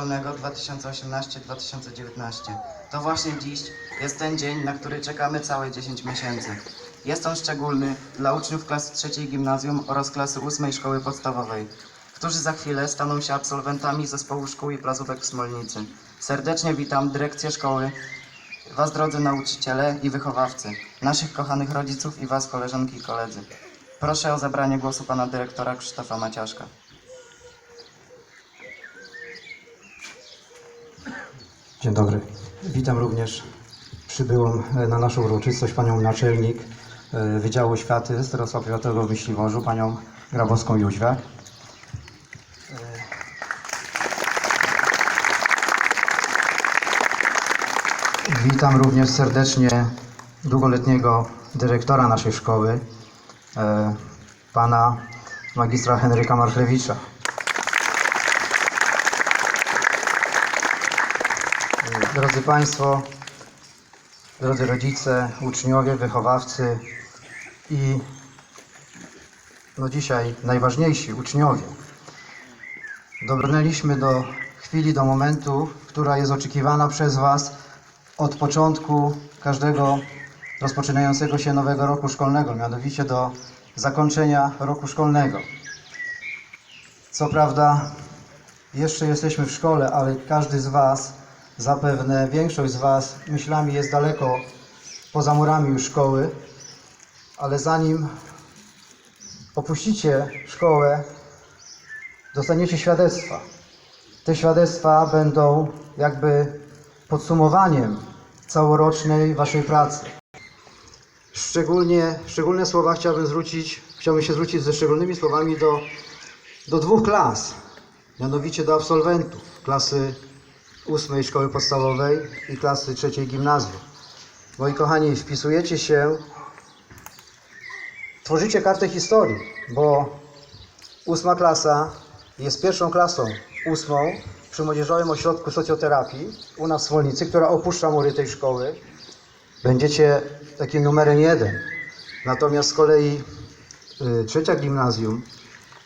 szkolnego 2018-2019. To właśnie dziś jest ten dzień, na który czekamy całe 10 miesięcy. Jest on szczególny dla uczniów klasy trzeciej gimnazjum oraz klasy ósmej szkoły podstawowej, którzy za chwilę staną się absolwentami zespołu szkół i placówek w Smolnicy. Serdecznie witam dyrekcję szkoły, Was drodzy nauczyciele i wychowawcy, naszych kochanych rodziców i Was koleżanki i koledzy. Proszę o zabranie głosu pana dyrektora Krzysztofa Maciaszka. Dzień dobry. Witam również przybyłą e, na naszą uroczystość panią naczelnik e, Wydziału Oświaty Starostwa Powiatowego w Myśliworzu, panią Grabowską Jóźwę. E, Witam również serdecznie długoletniego dyrektora naszej szkoły, pana magistra Henryka Marchlewicza. Drodzy Państwo, drodzy rodzice, uczniowie, wychowawcy i no dzisiaj najważniejsi uczniowie. Dobrnęliśmy do chwili, do momentu, która jest oczekiwana przez Was od początku każdego rozpoczynającego się nowego roku szkolnego, mianowicie do zakończenia roku szkolnego. Co prawda, jeszcze jesteśmy w szkole, ale każdy z Was, zapewne większość z Was myślami jest daleko poza murami już szkoły, ale zanim opuścicie szkołę, dostaniecie świadectwa. Te świadectwa będą jakby podsumowaniem całorocznej Waszej pracy. Szczególnie, szczególne słowa chciałbym zwrócić, chciałbym się zwrócić ze szczególnymi słowami do, do dwóch klas, mianowicie do absolwentów klasy ósmej szkoły podstawowej i klasy trzeciej gimnazjum. Moi kochani, wpisujecie się, tworzycie kartę historii, bo ósma klasa jest pierwszą klasą ósmą przy Młodzieżowym Ośrodku Socjoterapii u nas w Smolnicy, która opuszcza mury tej szkoły. Będziecie takim numerem jeden. Natomiast z kolei y, trzecia gimnazjum,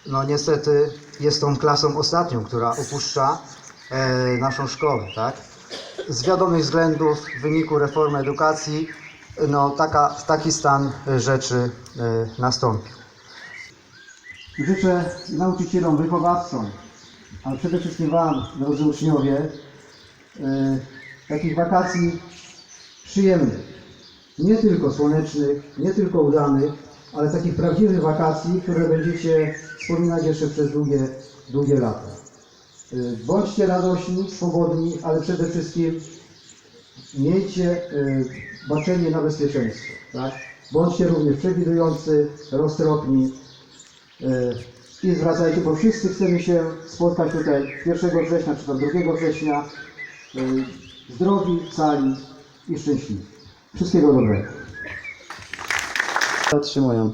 no niestety jest tą klasą ostatnią, która opuszcza naszą szkołę, tak? Z wiadomych względów w wyniku reformy edukacji, no taka, taki stan e, rzeczy e, nastąpił. Życzę nauczycielom, wychowawcom, ale przede wszystkim Wam, drodzy uczniowie, e, takich wakacji przyjemnych. Nie tylko słonecznych, nie tylko udanych, ale takich prawdziwych wakacji, które będziecie wspominać jeszcze przez długie, długie lata. Y, Bądźcie radośni, swobodni, ale przede wszystkim miejcie y, baczenie na bezpieczeństwo. Tak? Bądźcie również przewidujący, roztropni y, i zwracajcie, bo wszyscy chcemy się spotkać tutaj 1 września czy tam 2 września zdrowi, cali i szczęśliwi. Wszystkiego dobrego. Otrzymują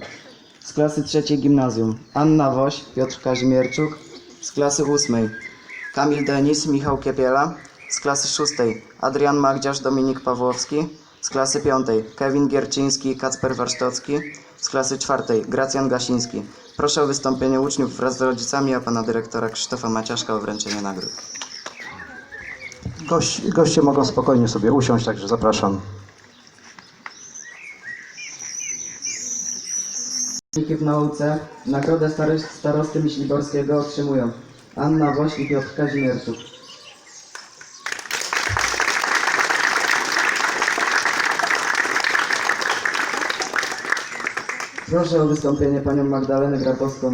z klasy trzeciej gimnazjum Anna Woś, Piotr Kazimierczuk, z klasy ósmej Kamil Denis, Michał Kiepiela, z klasy szóstej Adrian Magdziarz, Dominik Pawłowski, z klasy piątej Kevin Gierczyński, Kacper Warsztocki, z klasy czwartej Gracjan Gasiński. Proszę o wystąpienie uczniów wraz z rodzicami, a pana dyrektora Krzysztofa Maciaszka o wręczenie nagród. Gość, goście mogą spokojnie sobie usiąść, także zapraszam. W nauce nagrodę starost- starosty Myśliborskiego otrzymują Anna Woś i Piotr Kazimierczuk. Proszę o wystąpienie panią Magdalenę Grabowską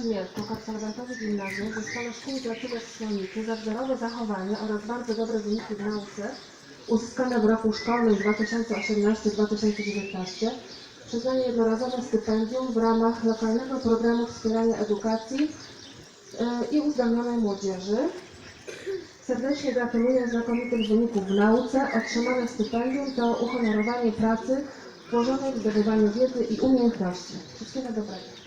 Kazimierczuk, absolwentowi gimnazjum, Zespołu Szkół i Placówek Słonicy za wzorowe zachowanie oraz bardzo dobre wyniki w nauce uzyskane w roku szkolnym 2018-2019 przyznaje jednorazowe stypendium w ramach lokalnego programu wspierania edukacji yy, i uzdolnionej młodzieży. Serdecznie gratuluję znakomitych wyników w nauce. Otrzymane stypendium to uhonorowanie pracy włożonej w zdobywanie wiedzy i umiejętności. Wszystkiego dobrego.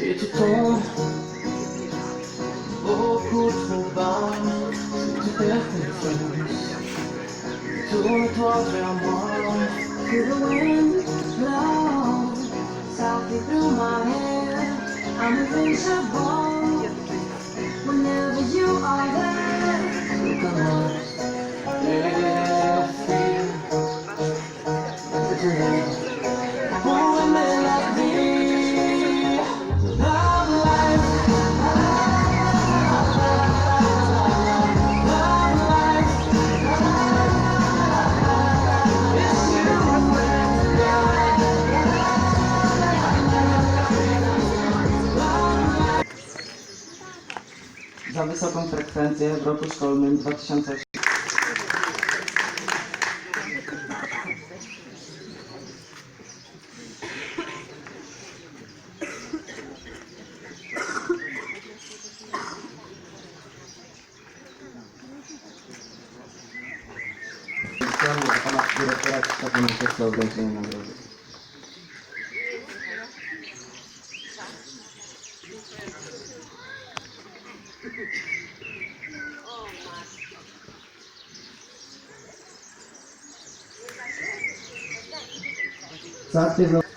ser de tom Oculto balão de perfeições Tudo outro amor To the wind blow Softly through my hair I'm invincible Whenever you are there You on Let it feel. Let it Za wysoką frekwencję w roku szkolnym 2008 Specjalnie do pana dyrektora Krzysztofa Mankiewicza o wręczenie nagrody. Za aktywność